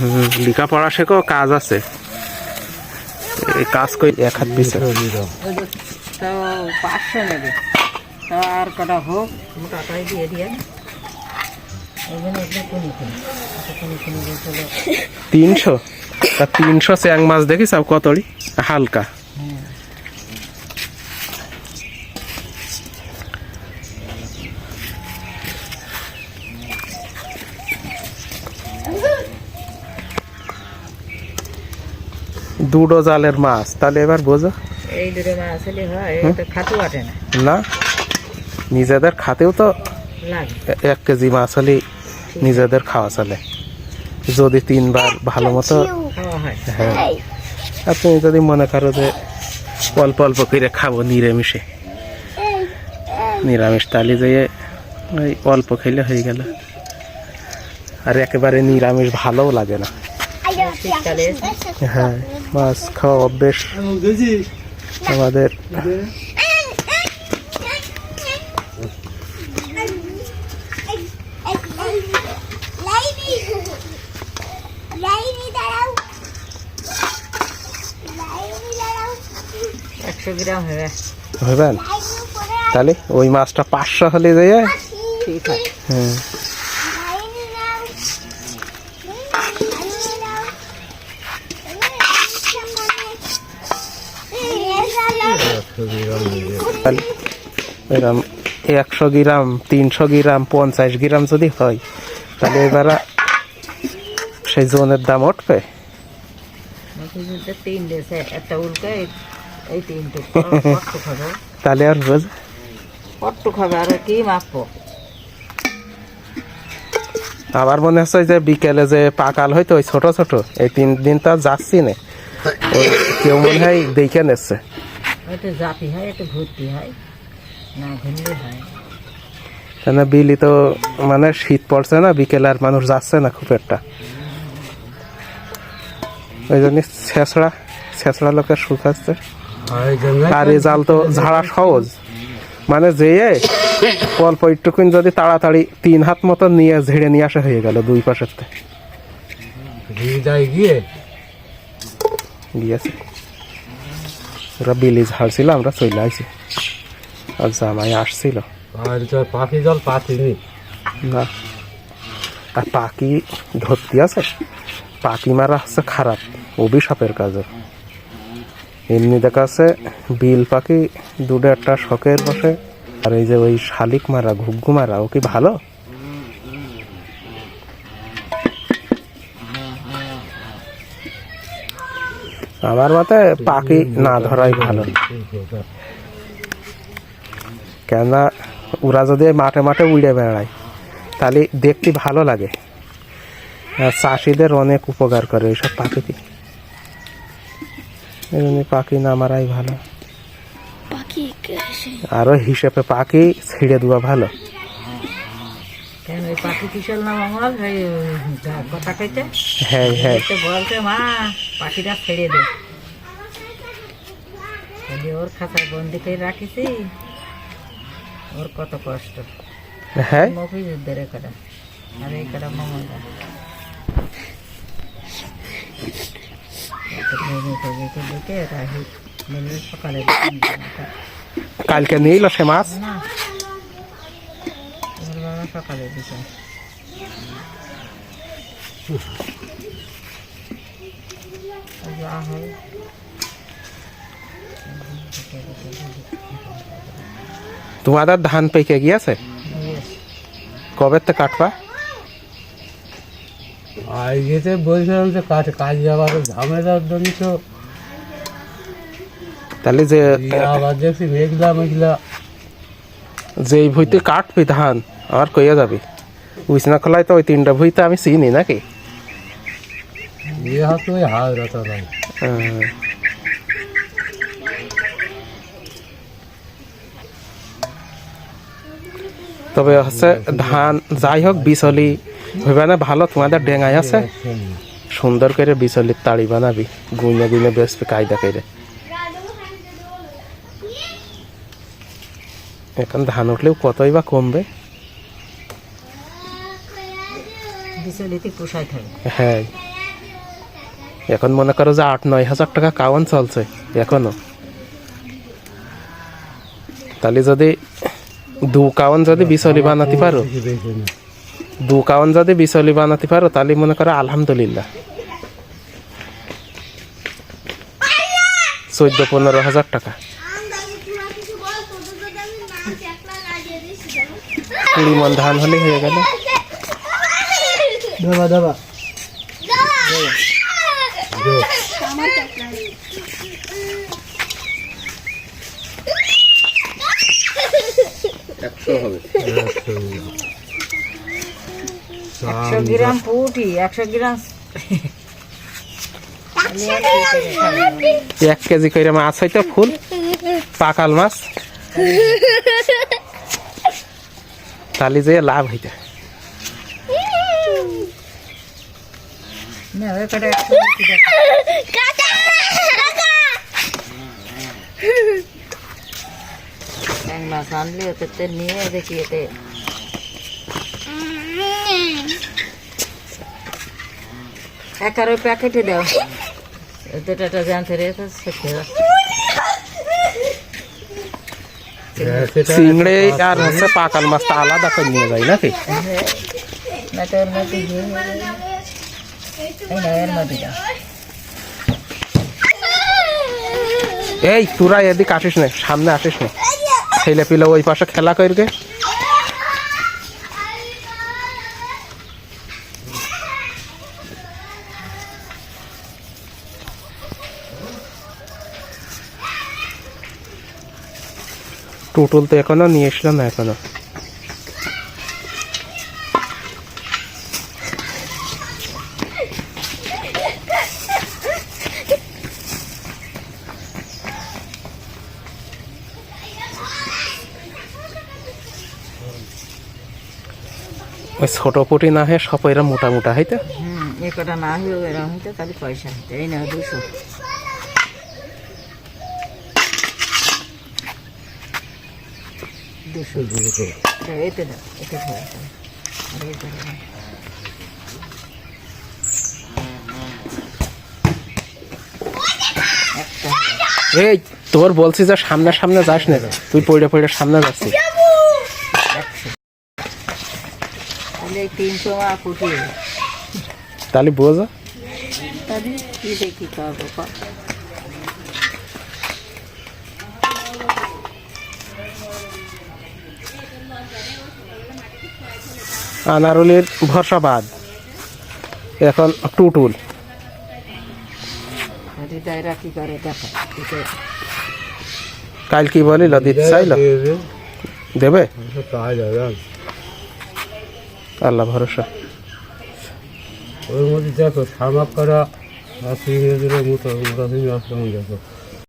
হুম, লেখাপড়া শেখো কাজ আছে। কাজ কই এক হাত পিছে। তো নেবে কটা হোক তিনশো? তা তিনশো চ্যাং মাছ দেখিস কতড়ি? হালকা। দুটো জালের মাছ। তাহলে এবার বোঝো। এই দুটো মাছ হলে হয় তো আটে না। না নিজেদের খাতেও তো এক কেজি মাছ হলে নিজেদের খাওয়া চলে। যদি তিনবার ভালো মতো হ্যাঁ আর তুমি যদি মনে করো যে অল্প অল্প করে খাব নিরামিষে। নিরামিষ তালি যেয়ে ওই অল্প খেলে হয়ে গেল। আর একেবারে নিরামিষ ভালোও লাগে না। শীতকালে। হ্যাঁ মাছ খাওয়া অভ্যেস আমাদের। একশো গ্রাম হবে। তাহলে ওই মাছটা পাঁচশো হলে যেয়ে ঠিক আছে। হ্যাঁ। এরম একশো গ্রাম, তিনশো গ্রাম, পঞ্চাশ গ্রাম যদি হয়, তাহলে এবার সেই জোনের দাম উঠবে। তাহলে আর বোঝ কষ্ট খাবে আর কি মাপবো আমার মনে হচ্ছে যে বিকেলে যে পাকাল হয়তো ওই ছোট ছোট, এই তিন দিন তো যাচ্ছি না। কেউ মনে হয় দেখে নিচ্ছে। একটু জাপি হয় একটু ভর্তি হয় না ঘুরলে হয়। কেন বিলি তো মানে শীত পড়ছে না বিকেলে আর মানুষ যাচ্ছে না খুব একটা। ওই জন্য ছেঁচড়া ছেঁচড়া লোকের সুখ আছে। আর এই জাল তো ঝাড়া সহজ। মানে যেয়ে অল্প একটুকুন যদি তাড়াতাড়ি তিন হাত মতো নিয়ে ঝেড়ে নিয়ে আসা হয়ে গেল দুই পাশের গিয়েছে। ওরা বিলি ঝাড়ছিল আমরা চলে আইছি। আর জামাই আসছিল। পাখি জল পাতিনি না। আর পাখি ধরতে আছে পাখি মারা হচ্ছে খারাপ অভিশাপের কাজে। এমনি দেখা আছে বিল পাখি দুটো একটা শখের বসে। আর এই যে ওই শালিক মারা ঘুঘু মারা ও কি ভালো? আমার মতে পাখি না ধরাই ভালো। কেননা ওরা যদি মাঠে মাঠে উড়ে বেড়ায় তাহলে দেখতে ভালো লাগে। চাষিদের অনেক উপকার করে এইসব পাখিতে। এই জন্য পাখি না মারাই ভালো। আরও হিসেবে পাখি ছিঁড়ে দেওয়া ভালো। পাখি কিশোর না মঙ্গল ওই কথা কইতে। হ্যাঁ হ্যাঁ। তো বলছে মা পাখিটা ছেড়ে দে। ওর খাঁচায় বন্দি করে রাখিছি। ওর কত কষ্ট। হ্যাঁ। মফিজুদ্দের কটা। আর এই দেখে রাহি সকালে। কালকে নিল সে মাছ? না। সকালে দিছে তোমাদের ধান পেকে গিয়েছে? কবে তো কাটবা? আর যেতে বলছিলাম যে কাজ কাজ যাবার ঝামেলার জন্য তো তাহলে যে আবার দেখছি মেঘলা মেঘলা যে ভুইতে কাটবি ধান? আমার কইয়া যাবি? উইসনা খোলায় তো ওই তিনটা ভুই তো আমি চিনি নাকি। তবে হচ্ছে ধান যাই হোক বিচলি হইবে না ভালো তোমাদের ডেঙ্গাই আছে? সুন্দর করে বিচলির তাড়ি বানাবি গুইনে গুইনে বেসবি কায়দা করে। এখন ধান উঠলেও কতই বা কমবে? বিচলিতে পোষায় থাকে। হ্যাঁ। এখন মনে করো যে আট নয় হাজার টাকা কাওয়ান চলছে এখনও। তাহলে যদি দু কাওয়ান যদি বিচলি বানাতে পারো দু কাওয়ান যদি বিচলি বানাতে পারো তাহলে মনে করো আলহামদুলিল্লাহ। চোদ্দ পনেরো হাজার টাকা। কুড়ি মন ধান হলে হয়ে গেল। দেবা দেবা। একশো গ্রাম পুটি একশো গ্রাম এক কেজি করে মাছ হইতো ফুল পাকাল মাছ। তাহলে যে লাভ হইতে। না ওই কটা একশো বেশি দেখো। এক মাছ আনলে ওতে তে নিয়ে দেখি এতে একার ওই প্যাকেটে দাও দুটাটা জানতে রেখে শেখে হ্যাঁ, সেটা চিংড়ে আর হচ্ছে পাকাল মাছটা আলাদা করে নিয়ে যায় নাকি না তো ওর মধ্যে দিয়ে এই তোরা এদিকে আসিস না, সামনে আসিস না। ছেলে পিলে ওই পাশে খেলা করবে। টুটুল তো এখনও নিয়ে এসলাম না এখনও। ওই ছোট পুটি না হয়ে সব এরা মোটা মোটা হইতে হুম এ কটা না হইতো তাহলে পয়সা হইতো এই না দুশো। এতে দাও এতে। একটা। এই তোর বলছি যে সামনে সামনে যাস না তুই পড়ে পড়ে সামনে যাচ্ছিস। তাহলে বোঝ। আনারুলির ভরসা বাদ। এখন টুটুল। কাল কি বলিল? দিতে চাইল। দেবে, দেবে সে কাজ হবে আর। আল্লাহ ভরসা। ওর মধ্যে দেখো শামাক করা মতো দেখো